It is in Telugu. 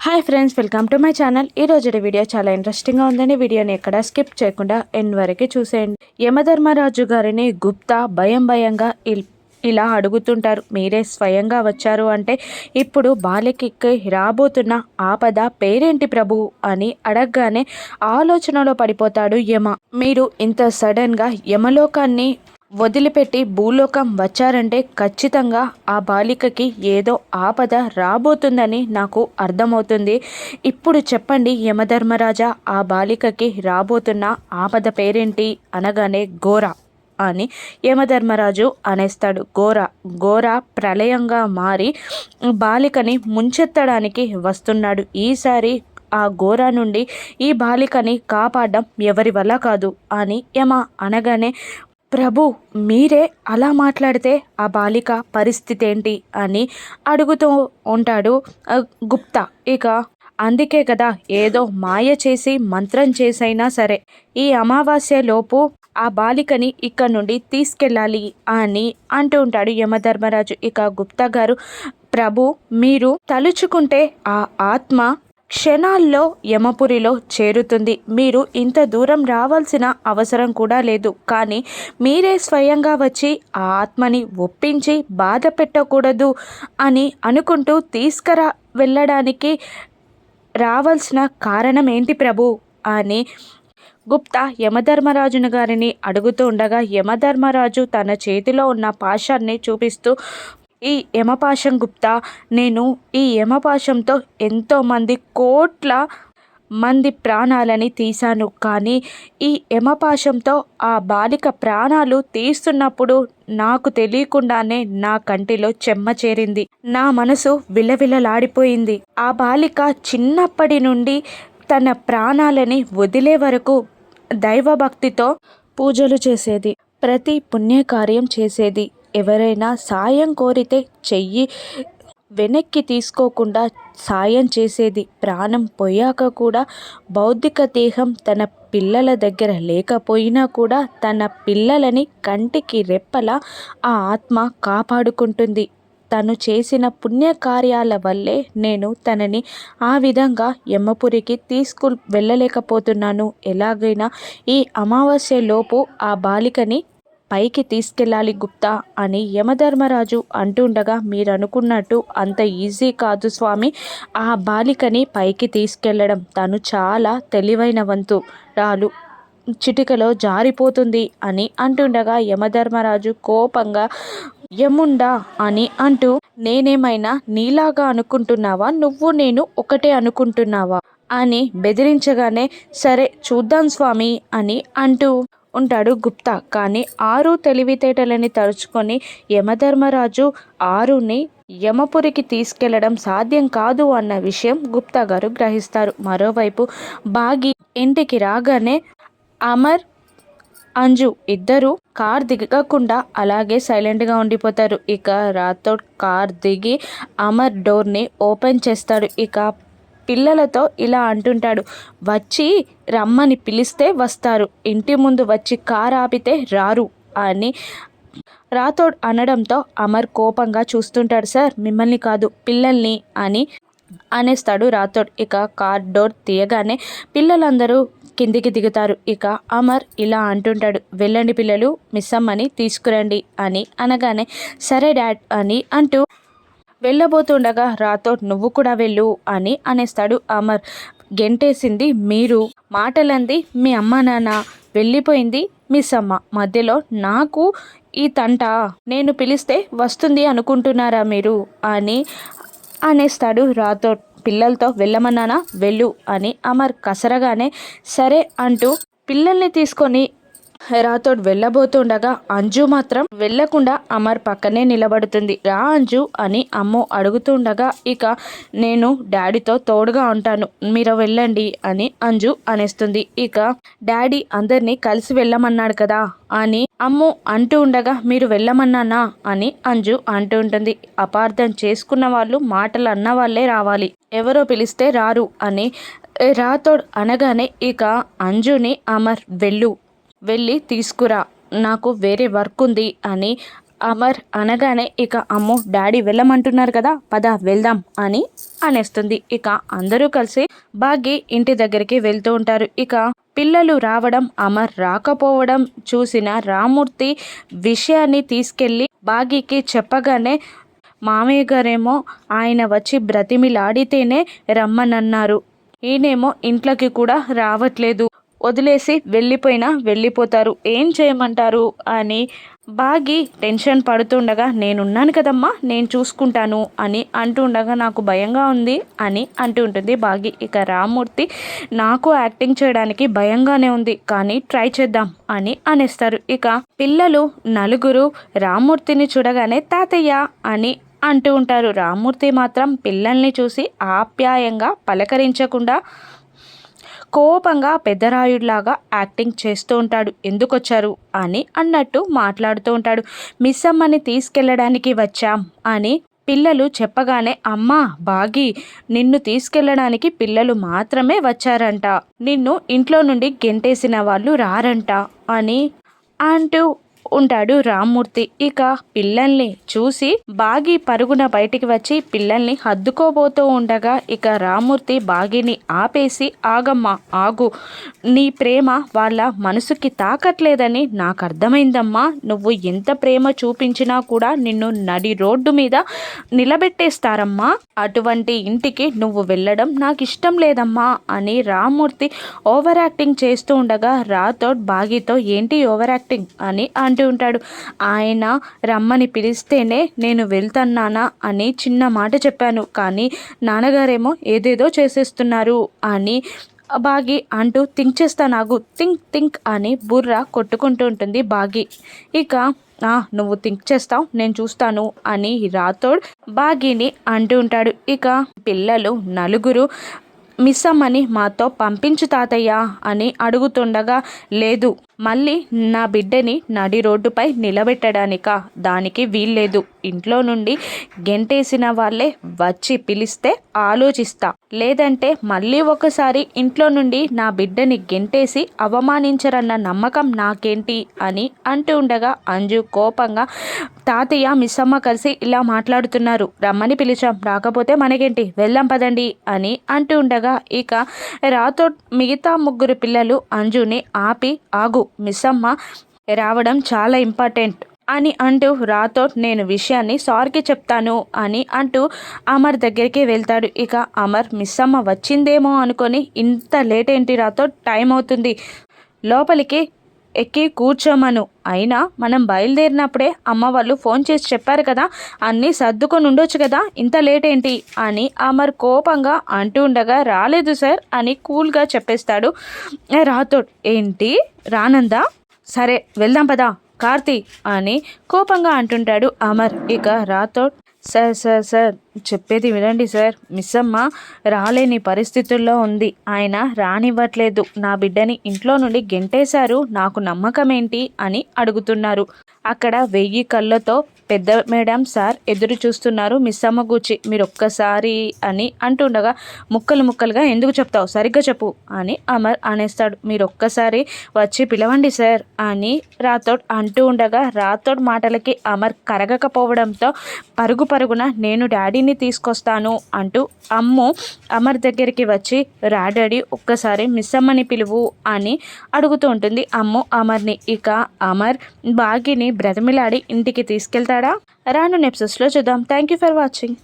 Hi friends welcome to my channel ఈ రోజు వీడియో చాలా ఇంట్రెస్టింగ్గా ఉందని వీడియోని ఎక్కడ స్కిప్ చేయకుండా ఎండ్ వరకు చూసేయండి. యమధర్మరాజు గారిని గుప్తా భయం భయంగా ఇల్- ఇలా అడుగుతుంటారు. మీరే స్వయంగా వచ్చారు అంటే ఇప్పుడు బాలికకి రాబోతున్న ఆపద పేరేంటి ప్రభు? అని అడగగానే ఆలోచనలో పడిపోతాడు యమ. మీరు ఇంత సడన్గా యమలోకాన్ని వదిలిపెట్టి భూలోకం వచ్చారంటే ఖచ్చితంగా ఆ బాలికకి ఏదో ఆపద రాబోతుందని నాకు అర్థమవుతుంది. ఇప్పుడు చెప్పండి యమధర్మరాజా ఆ బాలికకి రాబోతున్న ఆపద పేరేంటి? అనగానే ఘోర అని యమధర్మరాజు అనేస్తాడు. ఘోర ఘోర ప్రళయంగా మారి బాలికని ముంచెత్తడానికి వస్తున్నాడు. ఈసారి ఆ ఘోర నుండి ఈ బాలికని కాపాడడం ఎవరి వల్ల కాదు అని యమ అనగానే ప్రభు మీరే అలా మాట్లాడితే ఆ బాలిక పరిస్థితి ఏంటి అని అడుగుతూ ఉంటాడు గుప్తా. ఇక అందుకే కదా ఏదో మాయ చేసి మంత్రం చేసైనా సరే ఈ అమావాస్య లోపు ఆ బాలికని ఇక్కడ నుండి తీసుకెళ్ళాలి అని అంటూ ఉంటాడు యమధర్మరాజు. ఇక గుప్తా గారు ప్రభు మీరు తలుచుకుంటే ఆ ఆత్మ క్షణాల్లో యమపురిలో చేరుతుంది. మీరు ఇంత దూరం రావాల్సిన అవసరం కూడా లేదు. కానీ మీరే స్వయంగా వచ్చి ఆ ఆత్మని ఒప్పించి బాధ పెట్టకూడదు అని అనుకుంటూ తీసుకురా వెళ్ళడానికి రావాల్సిన కారణం ఏంటి ప్రభు? అని గుప్తా యమధర్మరాజును గారిని అడుగుతూ ఉండగా యమధర్మరాజు తన చేతిలో ఉన్న పాశాన్ని చూపిస్తూ ఈ యమపాశం గుప్తా నేను ఈ యమపాశంతో ఎంతోమంది కోట్ల మంది ప్రాణాలని తీశాను. కానీ ఈ యమపాశంతో ఆ బాలిక ప్రాణాలు తీస్తున్నప్పుడు నాకు తెలియకుండానే నా కంటిలో చెమ్మ చేరింది. నా మనసు విలవిలలాడిపోయింది. ఆ బాలిక చిన్నప్పటి నుండి తన ప్రాణాలని వదిలే వరకు దైవభక్తితో పూజలు చేసేది. ప్రతి పుణ్యకార్యం చేసేది. ఎవరైనా సాయం కోరితే చెయ్యి వెనక్కి తీసుకోకుండా సాయం చేసేది. ప్రాణం పోయాక కూడా భౌతిక దేహం తన పిల్లల దగ్గర లేకపోయినా కూడా తన పిల్లలని కంటికి రెప్పలా ఆ ఆత్మ కాపాడుకుంటుంది. తను చేసిన పుణ్యకార్యాల వల్లే నేను తనని ఆ విధంగా యమ్మపురికి తీసుకు వెళ్ళలేకపోతున్నాను ఎలాగైనా ఈ అమావాస్య లోపు ఆ బాలికని పైకి తీసుకెళ్ళాలి గుప్తా అని యమధర్మరాజు అంటుండగా మీరు అనుకున్నట్టు అంత ఈజీ కాదు స్వామి. ఆ బాలికని పైకి తీసుకెళ్ళడం తను చాలా తెలివైన వంతు రాలు చిటికలో జారిపోతుంది అని అంటుండగా యమధర్మరాజు కోపంగా యముండా అని అంటూ నేనేమైనా నీలాగా అనుకుంటున్నావా? నువ్వు నేను ఒకటే అనుకుంటున్నావా? అని బెదిరించగానే సరే చూద్దాం స్వామి అని అంటూ ఉంటాడు గుప్తా. కానీ ఆరు తెలివితేటలని తలుచుకొని యమధర్మరాజు ఆరుని యమపురికి తీసుకెళ్ళడం సాధ్యం కాదు అన్న విషయం గుప్తా గారు గ్రహిస్తారు. మరోవైపు బాగి ఇంటికి రాగానే అమర్ అంజు ఇద్దరు కార్ దిగకుండా అలాగే సైలెంట్గా ఉండిపోతారు. ఇక రాతో కార్ దిగి అమర్ డోర్ని ఓపెన్ చేస్తాడు. ఇక పిల్లలతో ఇలా అంటుంటాడు. వచ్చి రమ్మని పిలిస్తే వస్తారు. ఇంటి ముందు వచ్చి కార్ ఆపితే రారు అని రాథోడ్ అనడంతో అమర్ కోపంగా చూస్తుంటాడు. సార్ మిమ్మల్ని కాదు పిల్లల్ని అని అనేస్తాడు రాథోడ్. ఇక కార్ డోర్ తీయగానే పిల్లలందరూ కిందికి దిగుతారు. ఇక అమర్ ఇలా అంటుంటాడు. వెళ్ళండి పిల్లలు మిస్ అమ్మని తీసుకురండి అని అనగానే సరే డాడ్ అని అంటూ వెళ్ళబోతుండగా రాతో నువ్వు కూడా వెళ్ళు అని అనేస్తాడు అమర్. గెంటేసింది మీరు మాటలంది మీ అమ్మ నాన్న. వెళ్ళిపోయింది మిస్ అమ్మ. మధ్యలో నాకు ఈ తంట. నేను పిలిస్తే వస్తుంది అనుకుంటున్నారా మీరు? అని అనేస్తాడు రాతో పిల్లలతో వెళ్ళమన్నానా? వెళ్ళు అని అమర్ కసరగానే సరే అంటూ పిల్లల్ని తీసుకొని రాథోడ్ వెళ్ళబోతుండగా అంజు మాత్రం వెళ్ళకుండా అమర్ పక్కనే నిలబడుతుంది. రా అంజు అని అమ్ము అడుగుతుండగా ఇక నేను డాడీతో తోడుగా ఉంటాను మీరు వెళ్ళండి అని అంజు అనేస్తుంది. ఇక డాడీ అందరినీ కలిసి వెళ్ళమన్నాడు కదా అని అమ్ము అంటూ ఉండగా మీరు వెళ్ళమన్నానా అని అంజు అంటూ ఉంటుంది. అపార్థం చేసుకున్న వాళ్ళు మాటలు అన్న వాళ్ళే రావాలి. ఎవరో పిలిస్తే రారు అని రాథోడ్ అనగానే ఇక అంజుని అమర్ వెళ్ళు వెళ్ళి తీసుకురా. నాకు వేరే వర్క్ ఉంది అని అమర్ అనగానే ఇక అమ్మో డాడీ వెళ్ళమంటున్నారు కదా పద వెళ్దాం అని అనేస్తుంది. ఇక అందరూ కలిసి బాగి ఇంటి దగ్గరికి వెళ్తూ ఉంటారు. ఇక పిల్లలు రావడం అమర్ రాకపోవడం చూసిన రామూర్తి విషయాన్ని తీసుకెళ్ళి బాగీకి చెప్పగానే మామయ్య గారేమో ఆయన వచ్చి బ్రతిమిలాడితేనే రమ్మనన్నారు. ఈయనేమో ఇంట్లోకి కూడా రావట్లేదు. వదిలేసి వెళ్ళిపోయినా వెళ్ళిపోతారు. ఏం చేయమంటారు? అని బాగి టెన్షన్ పడుతుండగా నేనున్నాను కదమ్మా నేను చూసుకుంటాను అని అంటుండగా నాకు భయంగా ఉంది అని అంటూ ఉంటుంది బాగి. ఇక రామ్మూర్తి నాకు యాక్టింగ్ చేయడానికి భయంగానే ఉంది కానీ ట్రై చేద్దాం అని అనేస్తారు. ఇక పిల్లలు నలుగురు రామ్మూర్తిని చూడగానే తాతయ్య అని అంటూ ఉంటారు. రామ్మూర్తి మాత్రం పిల్లల్ని చూసి ఆప్యాయంగా పలకరించకుండా కోపంగా పెద్దరాయుడిలాగా యాక్టింగ్ చేస్తూ ఉంటాడు. ఎందుకు వచ్చారు అని అన్నట్టు మాట్లాడుతూ ఉంటాడు. మిస్ అమ్మని తీసుకెళ్ళడానికి వచ్చాం అని పిల్లలు చెప్పగానే అమ్మా బాగి నిన్ను తీసుకెళ్ళడానికి పిల్లలు మాత్రమే వచ్చారంట. నిన్ను ఇంట్లో నుండి గెంటేసిన వాళ్ళు రారంట అని అంటూ ఉంటాడు రామ్మూర్తి. ఇక పిల్లల్ని చూసి బాగి పరుగున బయటికి వచ్చి పిల్లల్ని హద్దుకోబోతూ ఉండగా ఇక రామ్మూర్తి బాగిని ఆపేసి ఆగమ్మా ఆగు. నీ ప్రేమ వాళ్ళ మనసుకి తాకట్లేదని నాకు అర్థమైందమ్మా నువ్వు ఎంత ప్రేమ చూపించినా కూడా నిన్ను నడి రోడ్డు మీద నిలబెట్టేస్తారమ్మా. అటువంటి ఇంటికి నువ్వు వెళ్ళడం నాకు ఇష్టం లేదమ్మా అని రామ్మూర్తి ఓవర్ యాక్టింగ్ చేస్తూ ఉండగా రాథోడ్ బాగితో ఏంటి ఓవర్ యాక్టింగ్ అని అంటు అంటూ ఉంటాడు. ఆయన రమ్మని పిలిస్తేనే నేను వెళ్తున్నానా? అని చిన్న మాట చెప్పాను. కానీ నాన్నగారేమో ఏదేదో చేసేస్తున్నారు అని బాగి అంటూ థింక్ చేస్తా నాకు థింక్ థింక్ అని బుర్ర కొట్టుకుంటూ ఉంటుంది బాగి. ఇక నువ్వు థింక్ చేస్తావు నేను చూస్తాను అని రాతోడ్ బాగిని అంటూ ఉంటాడు. ఇక పిల్లలు నలుగురు మిస్ అమ్మని మాతో పంపించు తాతయ్య అని అడుగుతుండగా లేదు. మళ్ళీ నా బిడ్డని నడి రోడ్డుపై నిలబెట్టడానిక? దానికి వీల్లేదు. ఇంట్లో నుండి గెంటేసిన వాళ్ళే వచ్చి పిలిస్తే ఆలోచిస్తా. లేదంటే మళ్ళీ ఒకసారి ఇంట్లో నుండి నా బిడ్డని గెంటేసి అవమానించరన్న నమ్మకం నాకేంటి? అని అంటూ ఉండగా అంజు కోపంగా తాతయ్య మిస్సమ్మ కలిసి ఇలా మాట్లాడుతున్నారు. రమ్మని పిలిచాం. రాకపోతే మనకేంటి? వెళ్ళాం పదండి అని అంటూ ఉండగా ఇక రాతో మిగతా ముగ్గురు పిల్లలు అంజుని ఆపి ఆగు మిస్సమ్మ రావడం చాలా ఇంపార్టెంట్ అని అంటూ రాతో నేను విషయాన్ని సార్కి చెప్తాను అని అంటూ అమర్ దగ్గరికి వెళ్తాడు. ఇక అమర్ మిస్సమ్మ వచ్చిందేమో అనుకొని ఇంత లేట్ ఏంటి రాతో? టైం అవుతుంది. లోపలికి ఎక్కి కూర్చోమను. అయినా మనం బయలుదేరినప్పుడే అమ్మ వాళ్ళు ఫోన్ చేసి చెప్పారు కదా అన్నీ సర్దుకొని ఉండొచ్చు కదా ఇంత లేట్ ఏంటి అని అమర్ కోపంగా అంటూ ఉండగా రాలేదు సార్ అని కూల్గా చెప్పేస్తాడు. రాతోడ్ ఏంటి? రానందా? సరే వెళ్దాం పదా కార్తీ అని కోపంగా అంటుంటాడు అమర్. ఇక రాతోడ్ సార్ సార్ సార్ చెప్పేది వినండి సార్. మిస్ అమ్మ రాలేని పరిస్థితుల్లో ఉంది. ఆయన రానివ్వట్లేదు. నా బిడ్డని ఇంట్లో నుండి గెంటేశారు. నాకు నమ్మకం ఏంటి అని అడుగుతున్నారు. అక్కడ వెయ్యి కళ్ళతో పెద్ద మేడం సార్ ఎదురు చూస్తున్నారు మిస్ అమ్మగూచి మీరు ఒక్కసారి అని అంటుండగా ముక్కలు ముక్కలుగా ఎందుకు చెప్తావు? సరిగ్గా చెప్పు అని అమర్ అనేస్తాడు. మీరు ఒక్కసారి వచ్చి పిలవండి సార్ అని రాథోడ్ అంటూ ఉండగా రాథోడ్ మాటలకి అమర్ కరగకపోవడంతో పరుగు పరుగున నేను డాడీని తీసుకొస్తాను అంటూ అమ్ము అమర్ దగ్గరికి వచ్చి రాడాడీ ఒక్కసారి మిస్ అమ్మని పిలువు అని అడుగుతూ ఉంటుంది. అమ్ము అమర్ని. ఇక అమర్ బాగిని బ్రతిమిలాడి ఇంటికి తీసుకెళ్తాడు. రాను నెప్సెస్లో చూద్దాం. Thank you for watching